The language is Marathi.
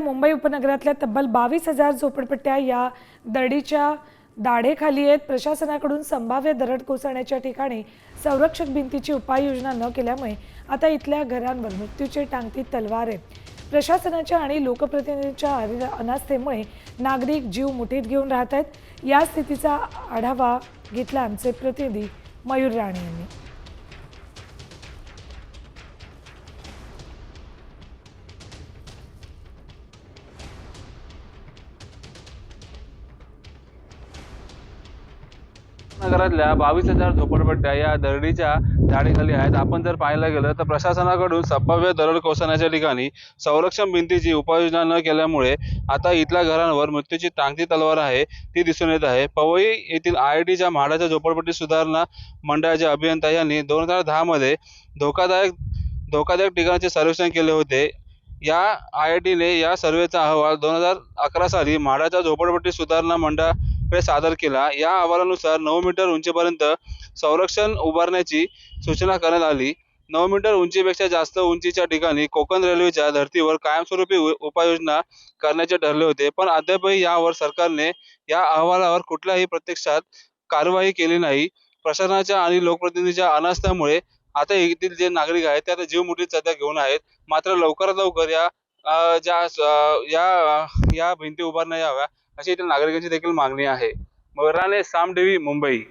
मुंबई उपनगरातल्या तब्बल बावीस हजार झोपडपट्ट्या या दडीच्या दाढेखाली आहेत. प्रशासनाकडून संभाव्य दरड कोसळण्याच्या ठिकाणी संरक्षक भिंतीची उपाययोजना न केल्यामुळे आता इथल्या घरांवर मृत्यूचे टांगती तलवार आहे. प्रशासनाच्या आणि लोकप्रतिनिधींच्या अनास्थेमुळे नागरिक जीव मुठीत घेऊन राहत आहेत. या स्थितीचा आढावा घेतला आमचे प्रतिनिधी मयूर राणे यांनी. नगरातल्या बावीस हजार झोपडपट्ट्या या दरडीच्या झाडीखाली आहेत. आपण जर पाहायला गेलं तर प्रशासनाकडून संभाव्य दरड कोसळण्याच्या ठिकाणी संरक्षण भिंतीची उपाययोजना न केल्यामुळे आता इथल्या घरांवर मृत्यूची टांगती तलवार आहे ती दिसून येत आहे. पवई येथील आय आय टीच्या म्हाडाच्या झोपडपट्टी सुधारणा मंडळाच्या अभियंता यांनी दोन हजार दहामध्ये धोकादायक धोकादायक ठिकाणाचे सर्वेक्षण केले होते. या आय आय टीने या सर्वेचा अहवाल दोन हजार अकरा साली म्हाडाच्या झोपडपट्टी सुधारणा मंडळ सादर केला. या अहवालानुसार नऊ मीटर उंचीपर्यंत संरक्षण उभारण्याची सूचना करण्यात आली. नऊ मीटर उंचीपेक्षा जास्त उंचीच्या ठिकाणी कोकण रेल्वेच्या धर्तीवर कायमस्वरूपी उपाययोजना करण्याचे ठरले होते. पण अद्यापही यावर सरकारने या अहवालावर कुठल्याही प्रत्यक्षात कारवाई केली नाही. प्रशासनाच्या आणि लोकप्रतिनिधीच्या अनास्थामुळे आता येथील जे नागरिक आहेत ते आता जीव मुठीत सध्या घेऊन आहेत. मात्र लवकरात लवकर या ज्या या या भिंती उभारण्या याव्या अशी इथील नागरिकांची देखील मागणी आहे. मराने साम मुंबई.